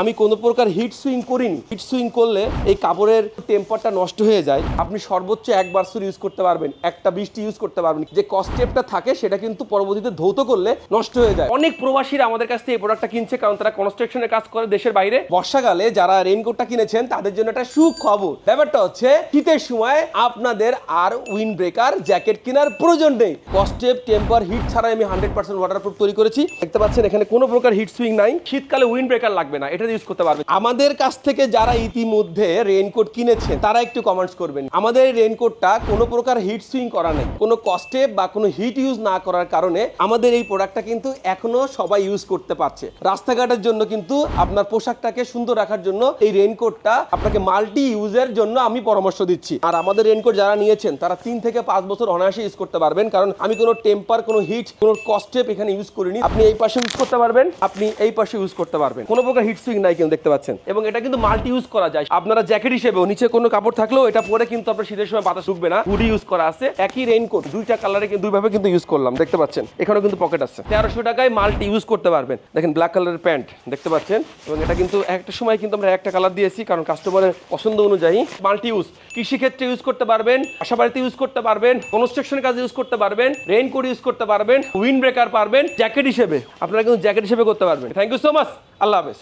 আমি কোনো প্রকার হিট সুইং করিনি। হিট সুইং করলে এই কাপড়ের টেম্পারটা নষ্ট হয়ে যায়। আপনি সর্বোচ্চ একবার সুর ইউজ করতে পারবেন, একটা বৃষ্টি ইউজ করতে পারবেন। যে কস্টেপটা থাকে, সেটা কিন্তু পরবর্তীতে ধৌত করলে নষ্ট হয়ে যায়। অনেক প্রবাসীরা আমাদের কাছ থেকে এই প্রোডাক্টটা কিনছে, কারণ তারা কনস্ট্রাকশনের কাজ করে দেশের বাইরে। বর্ষাকালে যারা রেইনকোটটা কিনেছেন, তাদের জন্য একটা সুখবর। ব্যাপারটা হচ্ছে, শীতের সময় আপনাদের আর উইন ব্রেকার জ্যাকেট কেনার প্রয়োজন নেই। কস্টেপ টেম্পার হিট ছাড়াই আমি হান্ড্রেড পার্সেন্ট ওয়াটারপ্রুফ তৈরি করেছি। দেখতে পাচ্ছেন, এখানে কোনো প্রকার হিট সুইং নাই। শীতকালে উইন ব্রেকার লাগবে না। এটা ইউজ করতে পারবে। আমাদের কাছ থেকে যারা ইতিমধ্যে রেইনকোট কিনেছেন, তারা একটু কমেন্টস করবেন। আমাদের এই রেইনকোটটা কোনো প্রকার হিট সুইং করা নেই। কোনো কস্টেপ বা কোনো হিট ইউজ না করার কারণে আমাদের এই প্রোডাক্টটা কিন্তু এখনও সবাই ইউজ করতে পারছে। রাস্তাঘাটের জন্য কিন্তু আপনার পোশাকটাকে সুন্দর রাখার জন্য এই রেইনকোটটা আপনাকে মাল্টি ইউজের জন্য আমি পরামর্শ দিচ্ছি। আর আমাদের রেইনকোট যারা নিয়েছেন, তারা তিন থেকে পাঁচ বছর অনায়াসে ইউজ করতে পারবেন। কারণ আমি কোনো টেম্পার কোনো হিট কোনো কস্টেপ এখানে ইউজ করিনি। আপনি এই পাশে ইউজ করতে পারবেন, আপনি এই পাশে ইউজ করতে পারবেন। কোনো প্রকার হিট সুইং নাই কিন্তু দেখতে পাচ্ছেন। এবং এটা কিন্তু মাল্টি ইউজ করা যায়। আপনারা জ্যাকেট হিসেবেও নিচে কোনো কাপড় থাকলেও এটা পরে কিন্তু আপনার শীতের সময় বাতাস ঢুকবে না। হুডি ইউজ করা আছে। একই রেইনকোট দুইটা কালারে কিন্তু দুইভাবে কিন্তু ইউজ করলাম। দেখতে পাচ্ছেন? এখানেও কিন্তু পকেট আছে। তেরোশো টাকায় মাল্টি ইউজ করতে পারবেন। দেখেন ব্ল্যাক কালারের প্যান্ট দেখতে পাচ্ছেন? এবং এটা কিন্তু একটা সময় কিন্তু আমরা একটা কালার দিয়েছি, কারণ কাস্টমারের পছন্দ অনুযায়ী মাল্টি ইউজ কৃষিক্ষেত্রে ইউজ করতে পারবেন আশা বাড়িতে ইউজ করতে পারবেন কনস্ট্রাকশনের কাজে ইউজ করতে পারবেন রেইনকোট ইউজ করতে পারবেন উইন্ড ব্রেকার পারবেন জ্যাকেট হিসেবে। আপনারা কিন্তু জ্যাকেট হিসেবে করতে পারবেন। Thank you so much Allah হাফেজ।